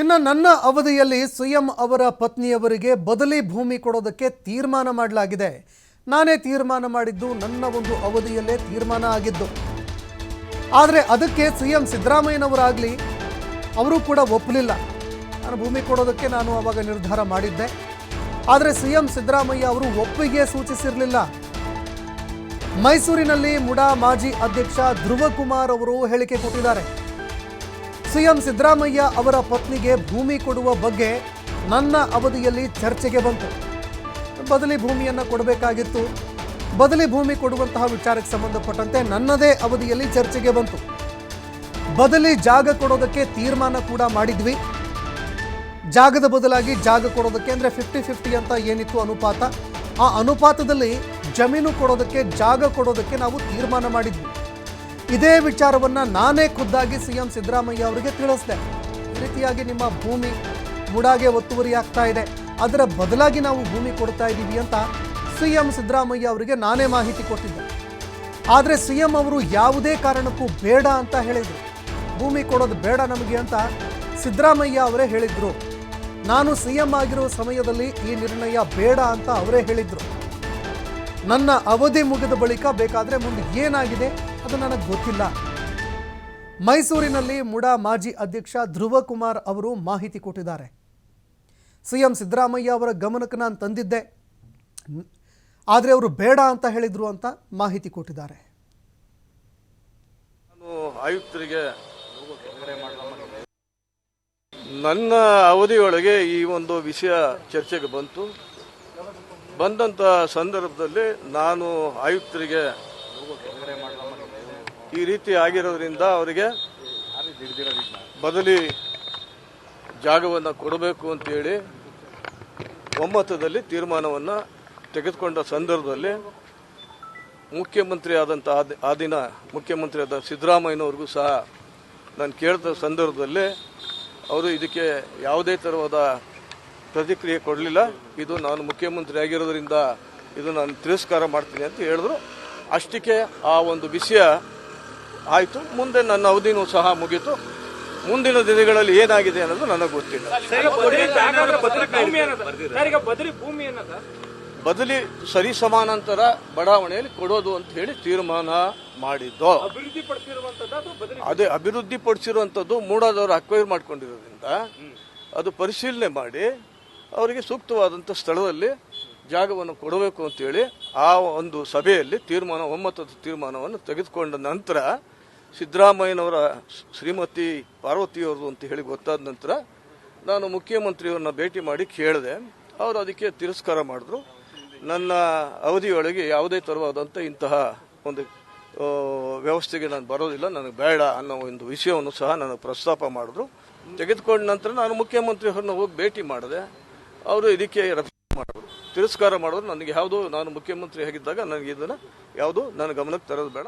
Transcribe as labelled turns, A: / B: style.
A: ಇನ್ನು ನನ್ನ ಅವಧಿಯಲ್ಲಿ ಸಿಎಂ ಅವರ ಪತ್ನಿಯವರಿಗೆ ಬದಲಿ ಭೂಮಿ ಕೊಡೋದಕ್ಕೆ ತೀರ್ಮಾನ ಮಾಡಲಾಗಿದೆ. ನಾನೇ ತೀರ್ಮಾನ ಮಾಡಿದ್ದು ನನ್ನ ಒಂದು ಅವಧಿಯಲ್ಲೇ ತೀರ್ಮಾನ ಆಗಿದ್ದು. ಆದರೆ ಅದಕ್ಕೆ ಸಿ ಎಂ ಸಿದ್ದರಾಮಯ್ಯನವರಾಗಲಿ ಅವರು ಕೂಡ ಒಪ್ಪಲಿಲ್ಲ. ನಾನು ಭೂಮಿ ಕೊಡೋದಕ್ಕೆ ನಾನು ಅವಾಗ ನಿರ್ಧಾರ ಮಾಡಿದ್ದೆ. ಆದರೆ ಸಿ ಎಂ ಸಿದ್ದರಾಮಯ್ಯ ಅವರು ಒಪ್ಪಿಗೆ ಸೂಚಿಸಿರಲಿಲ್ಲ. ಮೈಸೂರಿನಲ್ಲಿ ಮುಡಾ ಮಾಜಿ ಅಧ್ಯಕ್ಷ ಧ್ರುವ ಕುಮಾರ್ ಅವರು ಹೇಳಿಕೆ ಕೊಟ್ಟಿದ್ದಾರೆ. ಸಿಎಂ ಸಿದ್ದರಾಮಯ್ಯ ಅವರ ಪತ್ನಿಗೆ ಭೂಮಿ ಕೊಡುವ ಬಗ್ಗೆ ನನ್ನ ಅವಧಿಯಲ್ಲಿ ಚರ್ಚೆಗೆ ಬಂತು. ಬದಲಿ ಭೂಮಿಯನ್ನು ಕೊಡಬೇಕಾಗಿತ್ತು. ಬದಲಿ ಭೂಮಿ ಕೊಡುವಂತಹ ವಿಚಾರಕ್ಕೆ ಸಂಬಂಧಪಟ್ಟಂತೆ ನನ್ನದೇ ಅವಧಿಯಲ್ಲಿ ಚರ್ಚೆಗೆ ಬಂತು. ಬದಲಿ ಜಾಗ ಕೊಡೋದಕ್ಕೆ ತೀರ್ಮಾನ ಕೂಡ ಮಾಡಿದ್ವಿ. ಜಾಗದ ಬದಲಾಗಿ ಜಾಗ ಕೊಡೋದಕ್ಕೆ ಅಂದರೆ ಫಿಫ್ಟಿ ಫಿಫ್ಟಿ ಅಂತ ಏನಿತ್ತು ಅನುಪಾತ. ಆ ಅನುಪಾತದಲ್ಲಿ ಜಮೀನು ಕೊಡೋದಕ್ಕೆ ಜಾಗ ಕೊಡೋದಕ್ಕೆ ನಾವು ತೀರ್ಮಾನ ಮಾಡಿದ್ವಿ. ಇದೇ ವಿಚಾರವನ್ನ ನಾನೇ ಖುದ್ದಾಗಿ ಸಿ ಎಂ ಸಿದ್ದರಾಮಯ್ಯ ಅವರಿಗೆ ತಿಳಿಸಿದೆ. ಈ ರೀತಿಯಾಗಿ ನಿಮ್ಮ ಭೂಮಿ ಮುಡಾಗೆ ಒತ್ತುವರಿ ಆಗ್ತಾ ಇದೆ. ಅದರ ಬದಲಾಗಿ ನಾವು ಭೂಮಿ ಕೊಡ್ತಾ ಇದ್ದೀವಿ ಅಂತ ಸಿ ಎಂ ಸಿದ್ದರಾಮಯ್ಯ ಅವರಿಗೆ ನಾನೇ ಮಾಹಿತಿ ಕೊಟ್ಟಿದ್ದೆ. ಆದರೆ ಸಿ ಎಂ ಅವರು ಯಾವುದೇ ಕಾರಣಕ್ಕೂ ಬೇಡ ಅಂತ ಹೇಳಿದರು. ಭೂಮಿ ಕೊಡೋದು ಬೇಡ ನಮಗೆ ಅಂತ ಸಿದ್ದರಾಮಯ್ಯ ಅವರೇ ಹೇಳಿದರು. ನಾನು ಸಿ ಎಂ ಆಗಿರೋ ಸಮಯದಲ್ಲಿ ಈ ನಿರ್ಣಯ ಬೇಡ ಅಂತ ಅವರೇ ಹೇಳಿದರು. ನನ್ನ ಅವಧಿ ಮುಗಿದ ಬಳಿಕ ಬೇಕಾದರೆ ಮುಂದೆ ಏನಾಗಿದೆ? ಅದು ನನಗೆ ಗೊತ್ತಿಲ್ಲ. ಮೈಸೂರಿನಲ್ಲಿ ಮುಡಾ ಮಾಜಿ ಅಧ್ಯಕ್ಷ ಧ್ರುವ ಕುಮಾರ್ ಅವರು ಮಾಹಿತಿ ಕೊಟ್ಟಿದ್ದಾರೆ. ಸಿಎಂ ಸಿದ್ದರಾಮಯ್ಯ ಅವರ ಗಮನಕ್ಕೆ ನಾನು ತಂದಿದ್ದೆ. ಆದರೆ ಅವರು ಬೇಡ ಅಂತ ಹೇಳಿದ್ರು ಅಂತ ಮಾಹಿತಿ ಕೊಟ್ಟಿದ್ದಾರೆ.
B: ಆಯುಕ್ತರಿಗೆ ನನ್ನ ಅವಧಿಯೊಳಗೆ ಈ ಒಂದು ವಿಷಯ ಚರ್ಚೆಗೆ ಬಂತು. ಬಂದಂತ ಸಂದರ್ಭದಲ್ಲಿ ನಾನು ಆಯುಕ್ತರಿಗೆ ಈ ರೀತಿ ಆಗಿರೋದ್ರಿಂದ ಅವರಿಗೆ ಬದಲಿ ಜಾಗವನ್ನು ಕೊಡಬೇಕು ಅಂತೇಳಿ ಒಮ್ಮತದಲ್ಲಿ ತೀರ್ಮಾನವನ್ನು ತೆಗೆದುಕೊಂಡ ಸಂದರ್ಭದಲ್ಲಿ ಮುಖ್ಯಮಂತ್ರಿ ಆದಂಥ ಆ ದಿನ ಮುಖ್ಯಮಂತ್ರಿ ಆದ ಸಿದ್ದರಾಮಯ್ಯನವ್ರಿಗೂ ಸಹ ನಾನು ಕೇಳಿದ ಸಂದರ್ಭದಲ್ಲಿ ಅವರು ಇದಕ್ಕೆ ಯಾವುದೇ ಥರವಾದ ಪ್ರತಿಕ್ರಿಯೆ ಕೊಡಲಿಲ್ಲ. ಇದು ನಾನು ಮುಖ್ಯಮಂತ್ರಿ ಆಗಿರೋದ್ರಿಂದ ಇದು ನಾನು ತಿರಸ್ಕಾರ ಮಾಡ್ತೀನಿ ಅಂತ ಹೇಳಿದ್ರು. ಅಷ್ಟಕ್ಕೆ ಆ ಒಂದು ವಿಷಯ ಆಯಿತು ಮುಂದೆ ನನ್ನ ಅವಧಿನೂ ಸಹ ಮುಗೀತು. ಮುಂದಿನ ದಿನಗಳಲ್ಲಿ ಏನಾಗಿದೆ ಅನ್ನೋದು ನನಗೆ ಗೊತ್ತಿಲ್ಲ.
C: ಸರ್, ಈಗ ಬದಲಿ. ಸರ್,
B: ಸಮಾನಾಂತರ ಬಡಾವಣೆಯಲ್ಲಿ ಕೊಡೋದು ಅಂತ ಹೇಳಿ ತೀರ್ಮಾನ ಮಾಡಿದ್ದು.
C: ಪಡಿಸಿರುವಂತದ್ದು
B: ಅದೇ ಅಭಿವೃದ್ಧಿ ಪಡಿಸಿರುವಂಥದ್ದು ಮೂಡಾದವರು ಅಕ್ವೈರ್ ಮಾಡ್ಕೊಂಡಿರೋದ್ರಿಂದ ಅದು ಪರಿಶೀಲನೆ ಮಾಡಿ ಅವರಿಗೆ ಸೂಕ್ತವಾದಂಥ ಸ್ಥಳದಲ್ಲಿ ಜಾಗವನ್ನು ಕೊಡಬೇಕು ಅಂತೇಳಿ ಆ ಒಂದು ಸಭೆಯಲ್ಲಿ ತೀರ್ಮಾನ ಒಮ್ಮತದ ತೀರ್ಮಾನವನ್ನು ತೆಗೆದುಕೊಂಡ ನಂತರ ಸಿದ್ದರಾಮಯ್ಯನವರ ಶ್ರೀಮತಿ ಪಾರ್ವತಿಯವರು ಅಂತ ಹೇಳಿ ಗೊತ್ತಾದ ನಂತರ ನಾನು ಮುಖ್ಯಮಂತ್ರಿಯವರನ್ನ ಭೇಟಿ ಮಾಡಿ ಕೇಳಿದೆ. ಅವರು ಅದಕ್ಕೆ ತಿರಸ್ಕಾರ ಮಾಡಿದ್ರು. ನನ್ನ ಅವಧಿಯೊಳಗೆ ಯಾವುದೇ ತರವಾದಂಥ ಇಂತಹ ಒಂದು ವ್ಯವಸ್ಥೆಗೆ ನಾನು ಬರೋದಿಲ್ಲ. ನನಗೆ ಬೇಡ ಅನ್ನೋ ಒಂದು ವಿಷಯವನ್ನು ಸಹ ನಾನು ಪ್ರಸ್ತಾಪ ಮಾಡಿದ್ರು. ತೆಗೆದುಕೊಂಡ ನಂತರ ನಾನು ಮುಖ್ಯಮಂತ್ರಿಯವ್ರನ್ನ ಹೋಗಿ ಭೇಟಿ ಮಾಡಿದೆ. ಅವರು ಇದಕ್ಕೆ ರಫ್ ಮಾಡಿದ್ರು ತಿರಸ್ಕಾರ ಮಾಡೋದು ನನಗೆ ಯಾವುದು, ನಾನು ಮುಖ್ಯಮಂತ್ರಿ ಆಗಿದ್ದಾಗ ನನಗೆ ಇದನ್ನು ಯಾವುದು ನನ್ನ ಗಮನಕ್ಕೆ ತರೋದು ಬೇಡ.